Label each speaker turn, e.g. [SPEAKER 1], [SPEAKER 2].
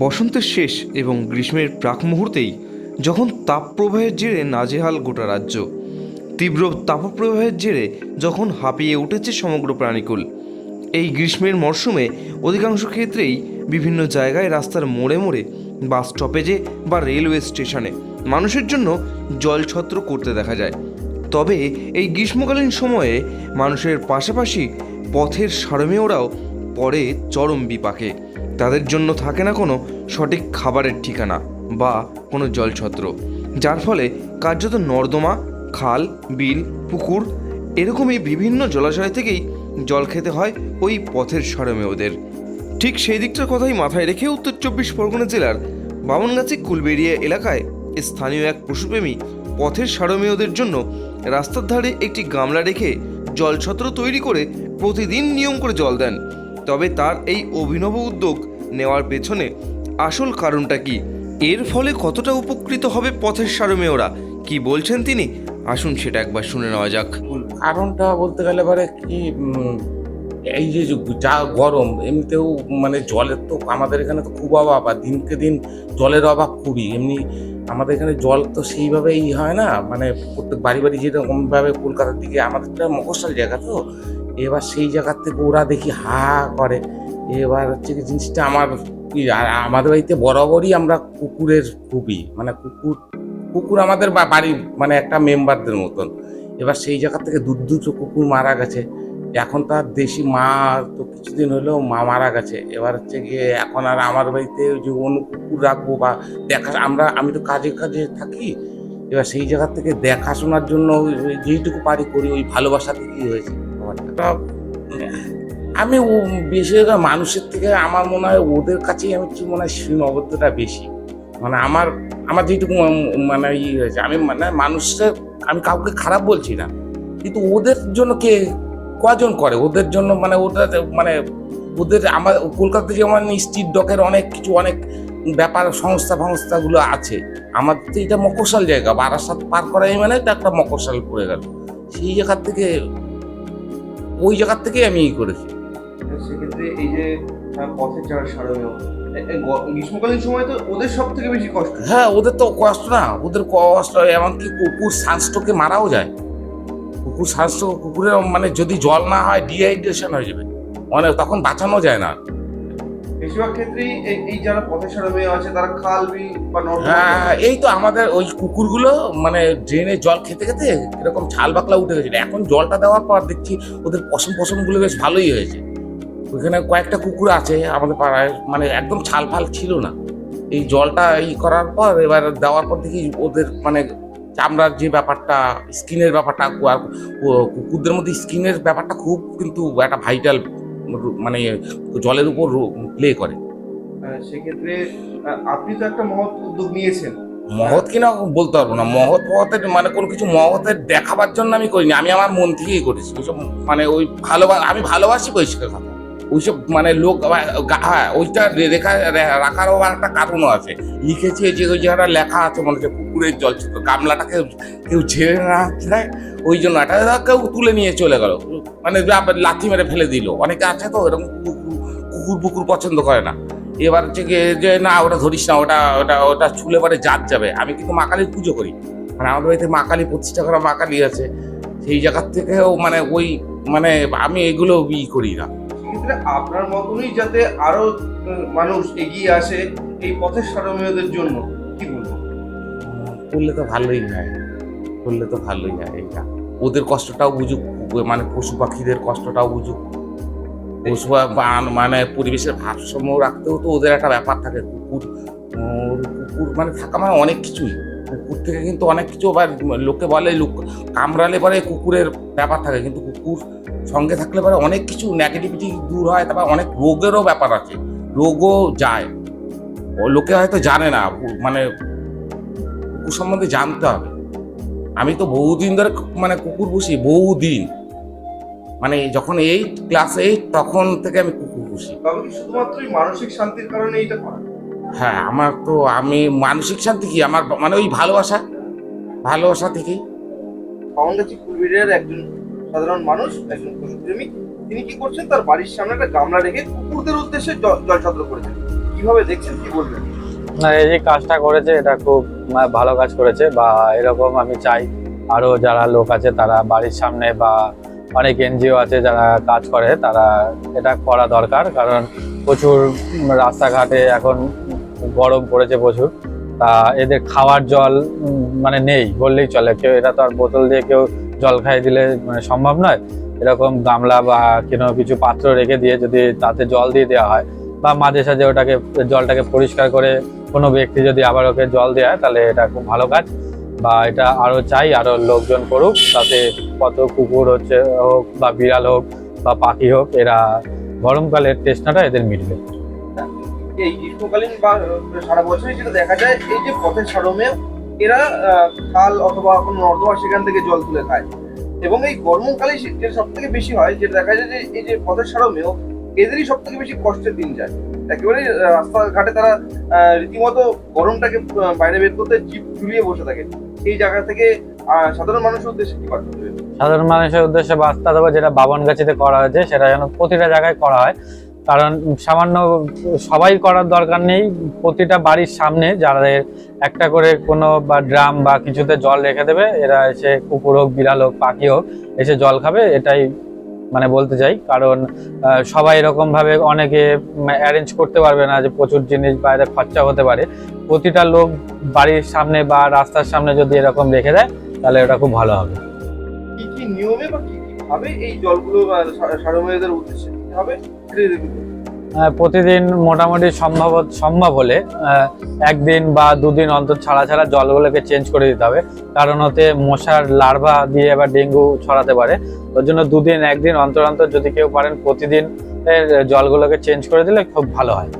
[SPEAKER 1] বসন্তের শেষ এবং গ্রীষ্মের প্রাক মুহূর্তেই যখন তাপপ্রবাহের জেরে নাজেহাল গোটা রাজ্য, তীব্র তাপপ্রবাহের জেরে যখন হাঁপিয়ে উঠেছে সমগ্র প্রাণীকুল, এই গ্রীষ্মের মরশুমে অধিকাংশ ক্ষেত্রেই বিভিন্ন জায়গায় রাস্তার মোড়ে মোড়ে বাস স্টপেজে বা রেলওয়ে স্টেশনে মানুষের জন্য জলছত্র করতে দেখা যায়। তবে এই গ্রীষ্মকালীন সময়ে মানুষের পাশাপাশি পথের সারমেয়রাও পড়ে চরম বিপাকে। তাদের জন্য থাকে না কোনো সঠিক খাবারের ঠিকানা বা কোনো জলছত্র। যার ফলে কার্যত নর্দমা, খাল, বিল, পুকুর এরকমই বিভিন্ন জলাশয় থেকেই জল খেতে হয় ওই পথের সারমেয়দের ঠিক সেই দিকটার কথাই মাথায় রেখে উত্তর চব্বিশ পরগনা জেলার বামনগাছি কুলবেড়িয়া এলাকায় স্থানীয় এক পশুপ্রেমী পথের সারমেয়দের জন্য রাস্তার ধারে একটি গামলা রেখে জলছত্র তৈরি করে প্রতিদিন নিয়ম করে জল দেন। তবে তার এই অভিনব উদ্যোগ নেওয়ার পেছনে আসল কারণটা কি? এর ফলে কতটা উপকৃত হবে পথের সারমেয়রা? কি বলছেন তিনি? আসুন সেটা একবার শুনে নেওয়া যাক।
[SPEAKER 2] কারণটা বলতে গেলে পারে কি এই যে যা গরম, এমনিতেও মানে জলের তো আমাদের এখানে তো খুব অভাব, আর দিনকে দিন জলের অভাব খুবই। এমনি আমাদের এখানে জল তো সেইভাবেই হয় না মানে প্রত্যেক বাড়ি বাড়ি যেরকমভাবে কলকাতার দিকে আমাদের তো মফস্বল জায়গা তো, এবার সেই জায়গার থেকে ওরা দেখি হা করে। এবার হচ্ছে কি জিনিসটা আমার কি, আর আমাদের বাড়িতে বরাবরই আমরা কুকুরের খুবই মানে কুকুর কুকুর আমাদের বাড়ির মানে একটা মেম্বারদের মতন। এবার সেই জায়গা থেকে দূর দুটো কুকুর মারা গেছে। এখন তার দেশি মা তো কিছুদিন হলেও মা মারা গেছে। এবার হচ্ছে গিয়ে এখন আর আমার বাড়িতে ওই যে অন্য কুকুর রাখব বা দেখা, আমরা, আমি তো কাজে কাজে থাকি। এবার সেই জায়গা থেকে দেখাশোনার জন্য যেইটুকু পারি করি, ওই ভালোবাসা থেকেই হয়েছে। আমি ও বেশিরভাগ মানুষের থেকে আমার মনে হয় ওদের কাছেই আমি কি মনে হয় সীমাবদ্ধতা বেশি। মানে আমার আমার যেটুকু মানে ই হয়েছে, আমি মানে মানুষের আমি কাউকে খারাপ বলছি না। কিন্তু ওদের জন্য কে, কজন করে? ওদের জন্য মানে ওদের মানে ওদের আমার কলকাতাতে যেমন স্ট্রিট ডকের অনেক কিছু, অনেক ব্যাপার, সংস্থা সংস্থাগুলো আছে। আমার তো এটা মকশাল জায়গা, বারাসাত পার করাই মানে তো একটা মকশাল পড়ে গেল। সেই জায়গার থেকে, ওই জায়গার থেকেই আমি ই করেছি।
[SPEAKER 1] সেক্ষেত্রে এই যে পথের যারা সারমেয় গ্রীষ্মকালীন সময় তো ওদের সব থেকে বেশি কষ্ট।
[SPEAKER 2] হ্যাঁ ওদের তো কষ্ট না ওদের কষ্ট এমনকি কুকুর সানস্ট্রোকে মারাও যায়। কুকুর সানস্ট্রোক কুকুরের মানে যদি জল না হয় ডিহাইড্রেশন হয়ে যাবে। মানে তখন বাঁচানো যায় না।
[SPEAKER 1] বেশিরভাগ ক্ষেত্রেই এই- যারা পথের সারমেয় আছে তারা খাল বিল বা
[SPEAKER 2] হ্যাঁ এই তো আমাদের ওই কুকুরগুলো মানে ড্রেনে জল খেতে খেতে এরকম ছাল বাকলা উঠে গেছিল। এখন জলটা দেওয়ার পর দেখছি ওদের পশম পশমগুলো বেশ ভালোই হয়েছে। ওইখানে কয়েকটা কুকুর আছে আমাদের পাড়ায় মানে একদম ছাল ফাল ছিল না। এই জলটা ই করার পর এবার দেওয়ার পর দেখি ওদের মানে চামড়ার যে ব্যাপারটা স্কিনের ব্যাপারটা কুকুরদের মধ্যে স্কিনের ব্যাপারটা খুব কিন্তু একটা ভাইটাল মানে জলের উপর প্লে করে।
[SPEAKER 1] সেক্ষেত্রে আপনি তো একটা মহৎ উদ্যোগ নিয়েছেন।
[SPEAKER 2] মহৎ কিনা বলতে পারব না। মহৎ মহতের মানে কোনো কিছু মহতের দেখাবার জন্য আমি করিনি। আমি আমার মন থেকেই করেছি। মানে ওই ভালোবাস আমি ভালোবাসি পরিষ্কার কথা। ওইসব মানে লোক হ্যাঁ ওইটা রেখা রাখারও একটা কারণও আছে। লিখেছে যে ওই জায়গাটা লেখা আছে, মনে হচ্ছে পুকুরের জল গামলাটাকে কেউ ঝেড়ে না যায় ওই জন্য এটা কেউ তুলে নিয়ে চলে গেল। মানে লাথি মেরে ফেলে দিল। অনেকে আছে তো, এরকম কুকুর পুকুর পছন্দ করে না। এবার হচ্ছে যে, না, ওটা ধরিস না, ওটা ওটা ওটা ছুলে পরে জাত যাবে। আমি কিন্তু মা কালীর পুজো করি। মানে আমাদের বাড়িতে মা কালী প্রতিষ্ঠা করা মা কালী আছে। সেই জায়গার থেকেও মানে ওই মানে আমি এগুলো ই করি না।
[SPEAKER 1] সেক্ষেত্রে আপনার মতনই যাতে আরও উম, মানুষ এগিয়ে আসে এই পথের সারমেয়দের জন্য। কি বলব?
[SPEAKER 2] করলে তো ভালোই হয়। করলে তো ভালোই হয় এটা। ওদের কষ্টটাও বুঝুক মানে পশু পাখিদের কষ্টটাও বুঝুক। পশু মানে পরিবেশের ভারসাম্য রাখতেও তো ওদের একটা ব্যাপার থাকে। কুকুর কুকুর মানে থাকা মানে অনেক কিছুই। কুকুর থেকে কিন্তু অনেক কিছু আবার লোকে বলে লোক কামড়ালে পরে কুকুরের ব্যাপার থাকে। কিন্তু কুকুর সঙ্গে থাকলে পরে অনেক কিছু নেগেটিভিটি দূর হয় তারপর অনেক রোগেরও ব্যাপার আছে। রোগও যায়। ও লোকে হয়তো জানে না মানে কুকুর সম্বন্ধে জানতে হবে। আমি তো বহুদিন ধরে মানে কুকুর পুষি বহুদিন। মানে যখন এইট ক্লাস এইট তখন থেকে আমি কুকুর পুষি।
[SPEAKER 1] শুধুমাত্রই মানসিক শান্তির কারণে করা
[SPEAKER 2] হ্যাঁ? আমার তো আমি মানসিক শান্তি কি? আমার মানে ওই ভালোবাসা? ভালোবাসা থেকেই।
[SPEAKER 1] একজন সাধারণ মানুষ, একজন পশুপ্রেমী, তিনি কি করছেন? তার বাড়ির সামনে একটা গামলা রেখে কুকুরদের উদ্দেশ্যে জ- জলছত্র করেছেন।
[SPEAKER 3] কীভাবে দেখছেন? কি বলবেন?
[SPEAKER 4] না, এই যে কাজটা করেছে, এটা খুব মানে ভালো কাজ করেছে বা এরকম আমি চাই। আরও যারা লোক আছে, তারা বাড়ির সামনে বা অনেক এনজিও আছে যারা কাজ করে, তারা এটা করা দরকার। কারণ প্রচুর রাস্তাঘাটে এখন গরম পড়েছে প্রচুর। তা এদের খাওয়ার জল মানে নেই, বললেই চলে। কেউ, এটা তো আর বোতল দিয়ে কেউ জল খাইয়ে দিলে মানে সম্ভব নয়। এরকম গামলা বা কোনো কিছু পাত্র রেখে দিয়ে যদি তাতে জল দিয়ে দেওয়া হয় বা মাঝে সাঝে ওটাকে জলটাকে পরিষ্কার করে কোনো ব্যক্তি যদি আবার ওকে জল দেয় হয়, তাহলে এটা খুব ভালো কাজ। বা এটা আরও চাই আরও লোকজন করুক তাতে কত কুকুর হচ্ছে হোক বা বিড়াল হোক বা পাখি হোক এরা গরমকালের তেষ্টাটা এদের মিটবে।
[SPEAKER 3] এই গ্রীষ্মকালীন বা সারা বছরই যেটা দেখা যায় এই যে পথের সারমে এরা খাল অথবা কোনো নর্দমা সেখান থেকে জল তুলে খায়। এবং এই গরমকালে সব থেকে বেশি হয়, যেটা দেখা যায় যে এই যে পথের সারমেও এদেরই সব থেকে বেশি কষ্টের দিন যায়। একেবারে রাস্তাঘাটে তারা রীতিমতো গরমটাকে বাইরে বের করতে জিপ ঝুলিয়ে বসে থাকে। এই জায়গা থেকে সাধারণ মানুষের উদ্দেশ্যে কি বার্তা
[SPEAKER 4] সাধারণ মানুষের উদ্দেশ্যে বার্তা দেবো, যেটা বাবনগাছিতে করা হয়েছে, সেটা যেন প্রতিটা জায়গায় করা হয়। কারণ সামান্য সবাই করার দরকার নেই, প্রতিটা বাড়ির সামনে যাদের একটা করে কোনো বা ড্রাম বা কিছুতে জল রেখে দেবে, এরা এসে কুকুর হোক, বিড়াল হোক, পাখি হোক, এসে জল খাবে, এটাই মানে বলতে চাই। কারণ সবাই এরকমভাবে অনেকে অ্যারেঞ্জ করতে পারবে না যে প্রচুর জিনিস বাইরে খরচা হতে পারে। প্রতিটা লোক বাড়ির সামনে বা রাস্তার সামনে যদি এরকম রেখে দেয়, তাহলে ওটা খুব ভালো হবে।
[SPEAKER 3] কি কি নিয়মে বা কি কি ভাবে এই জলগুলো সারমেয়দের উদ্দেশ্যে?
[SPEAKER 4] আহ, প্রতিদিন মোটামুটি সম্ভব সম্ভব হলে একদিন বা দুদিন অন্তর ছাড়া ছাড়া জলগুলোকে চেঞ্জ করে দিতে হবে। কারণ ওতে মশার লার্ভা দিয়ে আবার ডেঙ্গু ছড়াতে পারে। ওর জন্য দুদিন একদিন অন্তর অন্তর যদি কেউ পারেন প্রতিদিন জলগুলোকে চেঞ্জ করে দিলে খুব ভালো হয়।